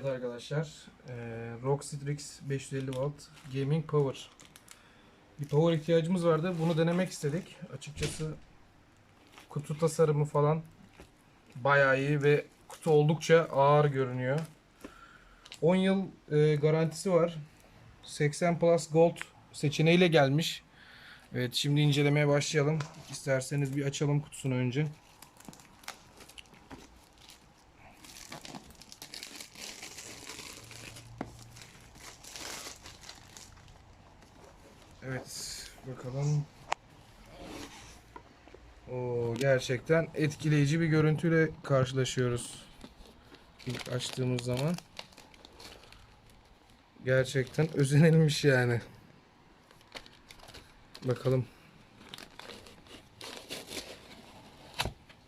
arkadaşlar. Ee, ROG Strix 550 Watt Gaming Power. Bir power ihtiyacımız vardı. Bunu denemek istedik. Açıkçası kutu tasarımı falan bayağı iyi ve kutu oldukça ağır görünüyor. 10 yıl e, garantisi var. 80 Plus Gold seçeneğiyle gelmiş. Evet şimdi incelemeye başlayalım. İsterseniz bir açalım kutusunu önce. Evet bakalım. O gerçekten etkileyici bir görüntüyle karşılaşıyoruz. İlk açtığımız zaman. Gerçekten özenilmiş yani. Bakalım.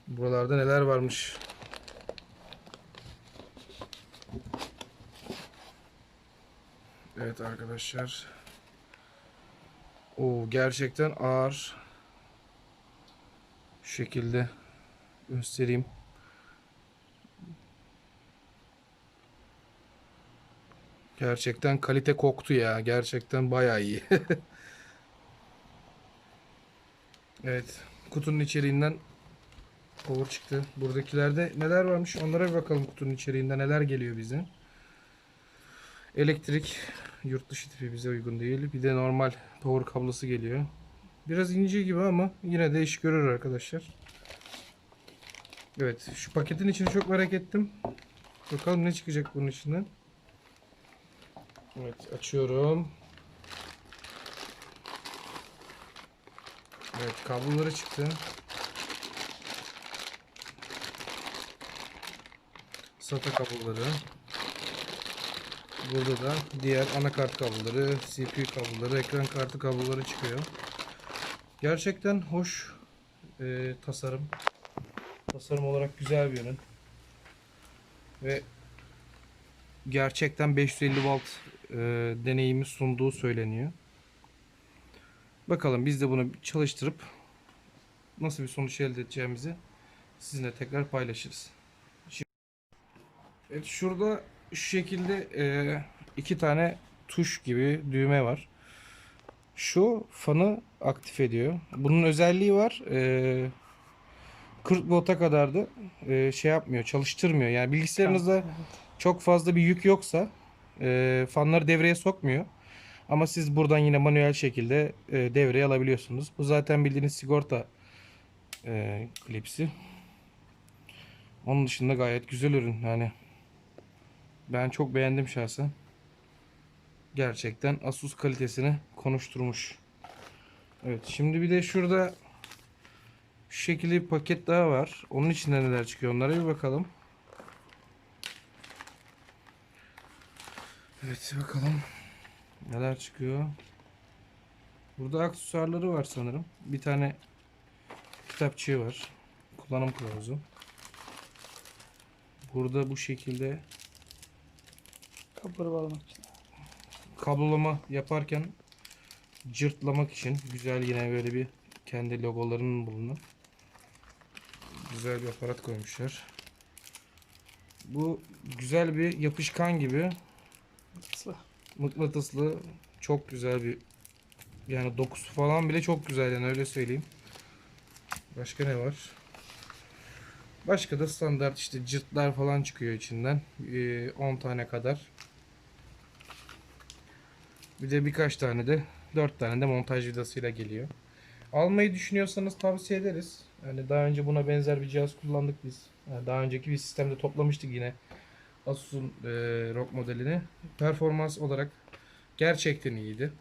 Buralarda neler varmış. Evet arkadaşlar. O gerçekten ağır. Şu şekilde göstereyim. Gerçekten kalite koktu ya. Gerçekten bayağı iyi. evet. Kutunun içeriğinden power çıktı. Buradakilerde neler varmış onlara bir bakalım kutunun içeriğinde neler geliyor bize. Elektrik yurt dışı tipi bize uygun değil. Bir de normal power kablosu geliyor. Biraz ince gibi ama yine de iş görür arkadaşlar. Evet şu paketin içini çok merak ettim. Bakalım ne çıkacak bunun içinden. Evet açıyorum. Evet kabloları çıktı. SATA kabloları. Burada da diğer anakart kabloları, CPU kabloları, ekran kartı kabloları çıkıyor. Gerçekten hoş e, tasarım. Tasarım olarak güzel bir ürün. Ve gerçekten 550 volt e, deneyimi sunduğu söyleniyor. Bakalım biz de bunu çalıştırıp nasıl bir sonuç elde edeceğimizi sizinle tekrar paylaşırız. Şimdi, evet şurada şu şekilde e, iki tane tuş gibi düğme var. Şu fanı aktif ediyor. Bunun özelliği var. E, 40 volta kadar da e, şey yapmıyor, çalıştırmıyor. Yani bilgisayarınızda çok fazla bir yük yoksa e, fanları devreye sokmuyor. Ama siz buradan yine manuel şekilde e, devreye alabiliyorsunuz. Bu zaten bildiğiniz sigorta e, klipsi. Onun dışında gayet güzel ürün. Yani ben çok beğendim şahsen. Gerçekten Asus kalitesini konuşturmuş. Evet şimdi bir de şurada şu şekilde bir paket daha var. Onun içinde neler çıkıyor onlara bir bakalım. Evet bakalım neler çıkıyor. Burada aksesuarları var sanırım. Bir tane kitapçığı var. Kullanım kılavuzu. Burada bu şekilde Kapıları bağlamak için. kablolama yaparken cırtlamak için güzel yine böyle bir kendi logolarının bulunan güzel bir aparat koymuşlar. Bu güzel bir yapışkan gibi Isla. mıknatıslı çok güzel bir yani dokusu falan bile çok güzel yani öyle söyleyeyim. Başka ne var? Başka da standart işte cırtlar falan çıkıyor içinden. Ee, 10 tane kadar. Bir de birkaç tane de 4 tane de montaj vidasıyla geliyor. Almayı düşünüyorsanız tavsiye ederiz. Yani daha önce buna benzer bir cihaz kullandık biz. Yani daha önceki bir sistemde toplamıştık yine Asus'un e, ROG modelini. Performans olarak gerçekten iyiydi.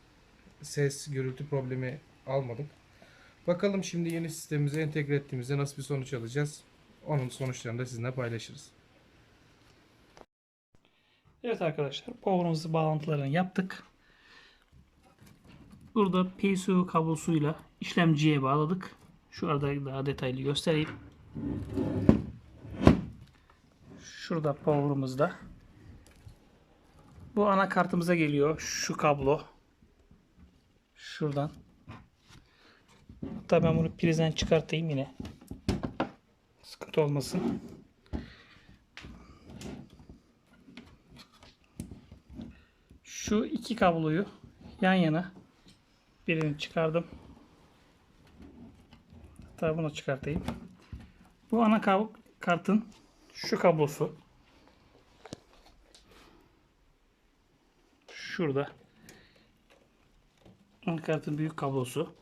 Ses, gürültü problemi almadık. Bakalım şimdi yeni sistemimize entegre ettiğimizde nasıl bir sonuç alacağız. Onun sonuçlarını da sizinle paylaşırız. Evet arkadaşlar power'ımızı bağlantılarını yaptık. Burada PSU kablosuyla işlemciye bağladık. Şu arada daha detaylı göstereyim. Şurada power'ımızda. Bu anakartımıza geliyor. Şu kablo. Şuradan. Hatta ben bunu prizden çıkartayım yine. Sıkıntı olmasın. Şu iki kabloyu yan yana birini çıkardım. Hatta bunu çıkartayım. Bu ana kartın şu kablosu. Şurada. Anakartın büyük kablosu.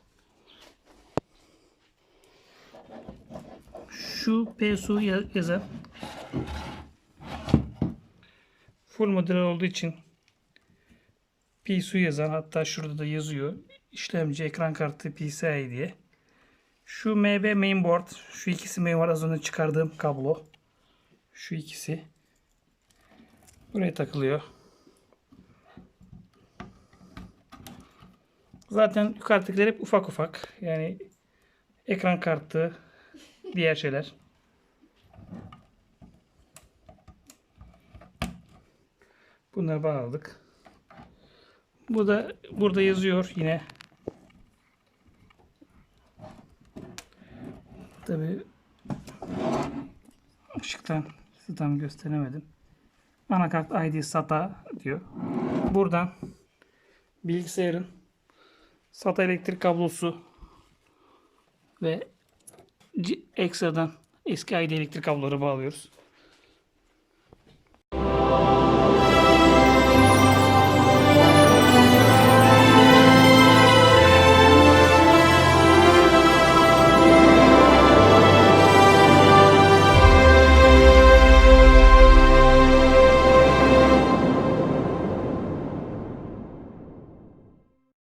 Şu PSU ya- yazan full model olduğu için PSU yazan hatta şurada da yazıyor. İşlemci ekran kartı PCI diye. Şu MB mainboard. Şu ikisi mainboard az önce çıkardığım kablo. Şu ikisi. Buraya takılıyor. Zaten yukarıdakiler hep ufak ufak. Yani ekran kartı, diğer şeyler. Bunları bağladık. Bu da burada yazıyor yine. Tabi ışıktan tam gösteremedim. Anakart ID SATA diyor. Buradan bilgisayarın SATA elektrik kablosu ve ekstradan eski ID elektrik kabloları bağlıyoruz.